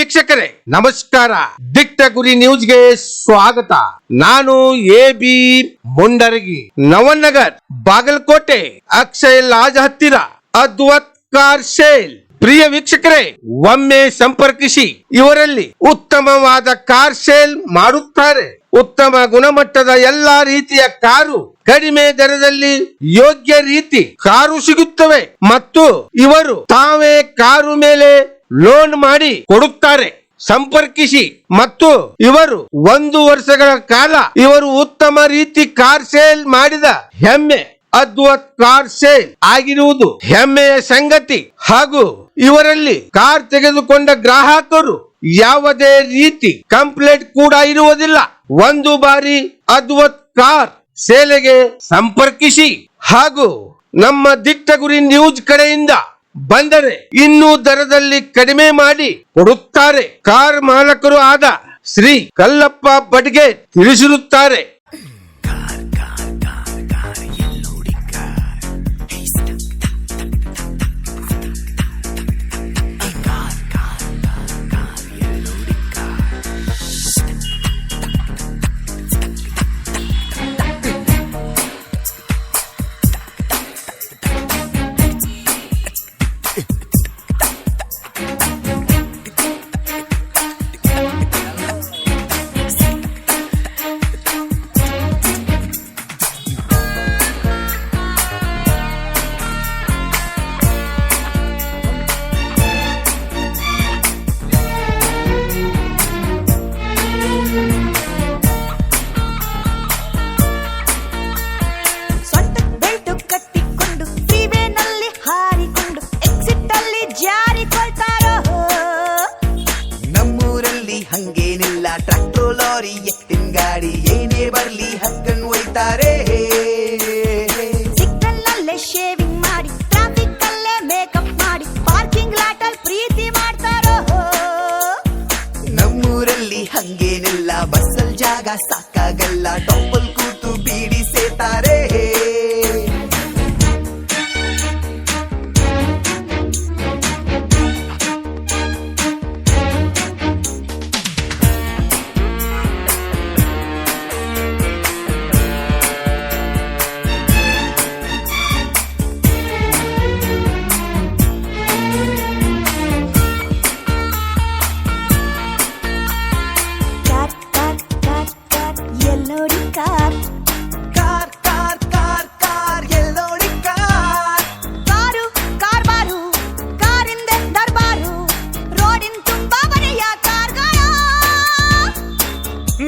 ವೀಕ್ಷಕರೇ, ನಮಸ್ಕಾರ. ದಿಟ್ಟ ಗುರಿ ನ್ಯೂಸ್ಗೆ ಸ್ವಾಗತ. ನಾನು A B Mundaragi, Navanagar, Bagalkote, Akshay lodge ಹತ್ತಿರ, ಅದ್ವತ್ ಕಾರ್ ಸೇಲ್. ಪ್ರಿಯ ವೀಕ್ಷಕರೇ, ಒಮ್ಮೆ ಸಂಪರ್ಕಿಸಿ. ಇವರಲ್ಲಿ ಉತ್ತಮವಾದ ಕಾರ್ ಸೇಲ್ ಮಾಡುತ್ತಾರೆ ಉತ್ತಮ ಗುಣಮಟ್ಟದ ಎಲ್ಲಾ ರೀತಿಯ ಕಾರು ಕಡಿಮೆ ದರದಲ್ಲಿ ಯೋಗ್ಯ ರೀತಿ ಕಾರು ಸಿಗುತ್ತವೆ. ಮತ್ತು ಇವರು ತಾವೇ ಕಾರು ಮೇಲೆ ಲೋನ್ ಮಾಡಿ ಕೊಡುತ್ತಾರೆ, ಸಂಪರ್ಕಿಸಿ. ಮತ್ತು ಇವರು ಒಂದು ವರ್ಷಗಳ ಕಾಲ ಇವರು ಉತ್ತಮ ರೀತಿ ಕಾರ್ ಸೇಲ್ ಮಾಡಿದ ಹೆಮ್ಮೆ ಅದ್ವತ್ ಕಾರ್ ಸೇಲ್ ಆಗಿರುವುದು ಹೆಮ್ಮೆಯ ಸಂಗತಿ. ಹಾಗೂ ಇವರಲ್ಲಿ ಕಾರ್ ತೆಗೆದುಕೊಂಡ ಗ್ರಾಹಕರು ಯಾವುದೇ ರೀತಿ ಕಂಪ್ಲೇಂಟ್ ಕೂಡ ಇರುವುದಿಲ್ಲ. ಒಂದು ಬಾರಿ ಅದ್ವತ್ ಕಾರ್ ಸೇಲೆಗೆ ಸಂಪರ್ಕಿಸಿ. ಹಾಗೂ ನಮ್ಮ ದಿಟ್ಟ ಗುರಿ ನ್ಯೂಸ್ ಕಡೆಯಿಂದ ಬಂದರೆ ಇನ್ನೂ ದರದಲ್ಲಿ ಕಡಿಮೆ ಮಾಡಿ ಕೊಡುತ್ತಾರೆ. ಕಾರ್ ಮಾಲಕರು ಆದ ಶ್ರೀ ಕಲ್ಲಪ್ಪ ಬಡ್ಗೆ ತಿಳಿಸಿರುತ್ತಾರೆ. ಹಂಗೇನಿಲ್ಲ ಟ್ರ್ಯಾಕ್ಟರ್ ಲಾರಿ ಎತ್ತಿನ ಗಾಡಿ ಏನೇ ಬರ್ಲಿ ಹಕ್ಕನ್ ಒಯ್ತಾರೆ. ಸಿಗ್ನಲ್ ನಲ್ಲೇ ಶೇವಿಂಗ್ ಮಾಡಿ ಟ್ರಾಫಿಕ್ ಅಲ್ಲೇ ಮೇಕಪ್ ಮಾಡಿ ಪಾರ್ಕಿಂಗ್ ಲಾಟ್ ಅಲ್ಲಿ ಪ್ರೀತಿ ಮಾಡ್ತಾರೋ. ನಮ್ಮೂರಲ್ಲಿ ಹಂಗೇನಿಲ್ಲ ಬಸ್ಸಲ್ ಜಾಗ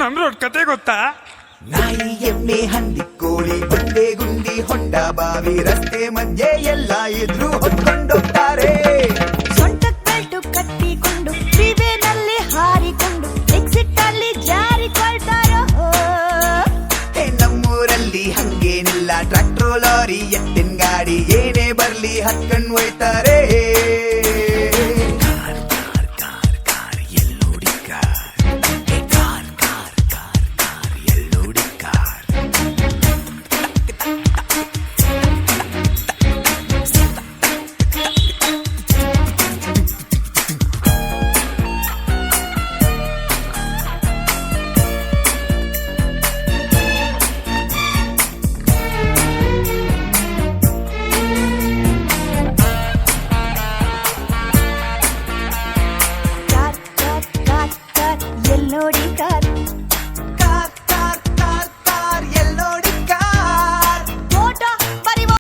ರೋಡ್ ಕತೆ ಗೊತ್ತಾ? ನಾಯಿ ಎಮ್ಮೆ ಹಂದಿ ಕೋಳಿ ಬಂಡೆ ಗುಂಡಿ ಹೊಂಡ ಬಾವಿ ರಸ್ತೆ ಮಧ್ಯೆ ಎಲ್ಲ ಎದುರು ಹೊತ್ಕೊಂಡೋಗ್ತಾರೆ. ಸೊಂಟಕ್ ಬೆಲ್ಟು ಕಟ್ಟಿಕೊಂಡು ಫ್ರೀವೇನಲ್ಲಿ ಹಾರಿಕೊಂಡು ಎಕ್ಸಿಟ್ ಅಲ್ಲಿ ಜಾರಿಕೊಳ್ತಾರೋ ಏ, ನಮ್ಮೂರಲ್ಲಿ ಹಂಗೇನಿಲ್ಲ. ಟ್ರ್ಯಾಕ್ಟರ್ ಲಾರಿ ಎತ್ತಿನ ಗಾಡಿ ಏನೇ ಬರ್ಲಿ ಹತ್ಕೊಂಡ್ ಒಯ್ತಾರೆ